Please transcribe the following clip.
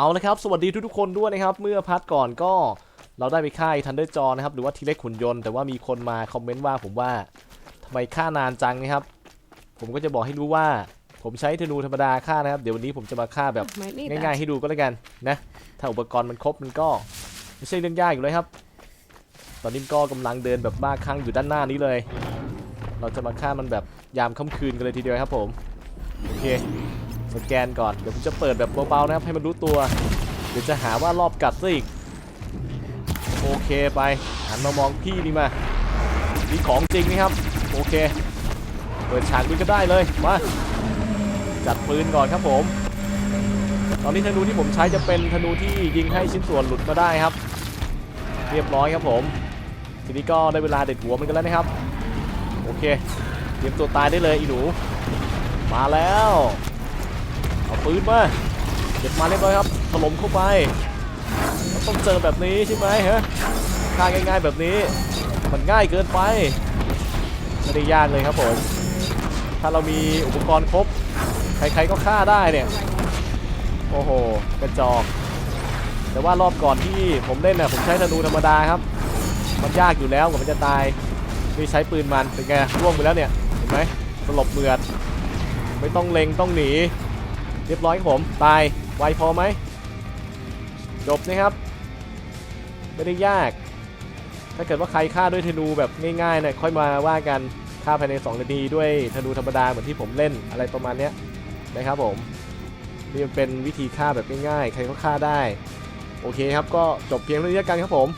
เอาละครับ สวัสดีทุกๆคนด้วยนะครับ เมื่อพาร์ทก่อนก็เราได้ไปค่ายทันเดอร์จอนะครับ หรือว่าทีเล็กขุนยนต์แต่ว่ามีคนมาคอมเมนต์ว่าผมว่าทำไมค่านานจังนะครับ ผมก็จะบอกให้รู้ว่า ผมใช้ธนูธรรมดาฆ่านะครับ เดี๋ยววันนี้ผมจะมาฆ่าแบบ Might need ง่ายๆให้ดูก็แล้วกันนะ ถ้าอุปกรณ์มันครบมันก็ไม่ใช่เรื่องยากอยู่เลยครับ ตอนนี้ก็กำลังเดินแบบบ้าคลั่งอยู่ด้านหน้านี้เลย เราจะมาฆ่ามันแบบยามค่ำคืนกันเลยทีเดียวครับผม โอเค สแกนก่อน เดี๋ยวผมจะเปิดแบบเบาๆนะครับให้มันรู้ตัว เดี๋ยวจะหาว่ารอบกัดซะอีก โอเคไป หันมามองพี่นี่มานี่ของจริงนี่ครับ โอเค เปิดฉากดูก็ได้เลย มา จัดปืนก่อนครับผม ตอนนี้ธนูที่ผมใช้จะเป็นธนูที่ยิงให้ชิ้นส่วนหลุดมาได้ครับ เรียบร้อยครับผม ทีนี้ก็ได้เวลาเด็ดหัวมันกันแล้วนะครับ โอเค เตรียมตัวตายได้เลยอีหนู มาแล้ว เอาปืนมาเก็บมาเรียบร้อยครับถล่มเข้าไป ต้องเจอแบบนี้ใช่ไหมฮะฆ่าง่ายๆแบบนี้ มันง่ายเกินไปไม่ได้ยากเลยครับผมถ้าเรามีอุปกรณ์ครบ ใครๆก็ฆ่าได้เนี่ย โอ้โหกระจอก แต่ว่ารอบก่อนที่ผมเล่นน่ะผมใช้ธนูธรรมดาครับ มันยากอยู่แล้วกว่ามันจะตายนี่ใช้ปืนมันเป็นไงร่วงไปแล้วเนี่ย เห็นไหมสลบเหมือด ไม่ต้องเล็งต้องหนี เรียบร้อยครับผม ตายไวพอไหม จบนะครับ ไม่ได้ยาก ถ้าเกิดว่าใครฆ่าด้วยธนูแบบง่ายๆเนี่ยค่อยมาว่ากันฆ่าภายใน2นาทีด้วยธนูธรรมดาเหมือนที่ผมเล่นอะไรประมาณเนี้ยนะครับผมนี่มันเป็นวิธีฆ่าแบบง่ายๆ ใครก็ฆ่าได้ โอเคครับก็จบเพียงเท่านี้กันครับผม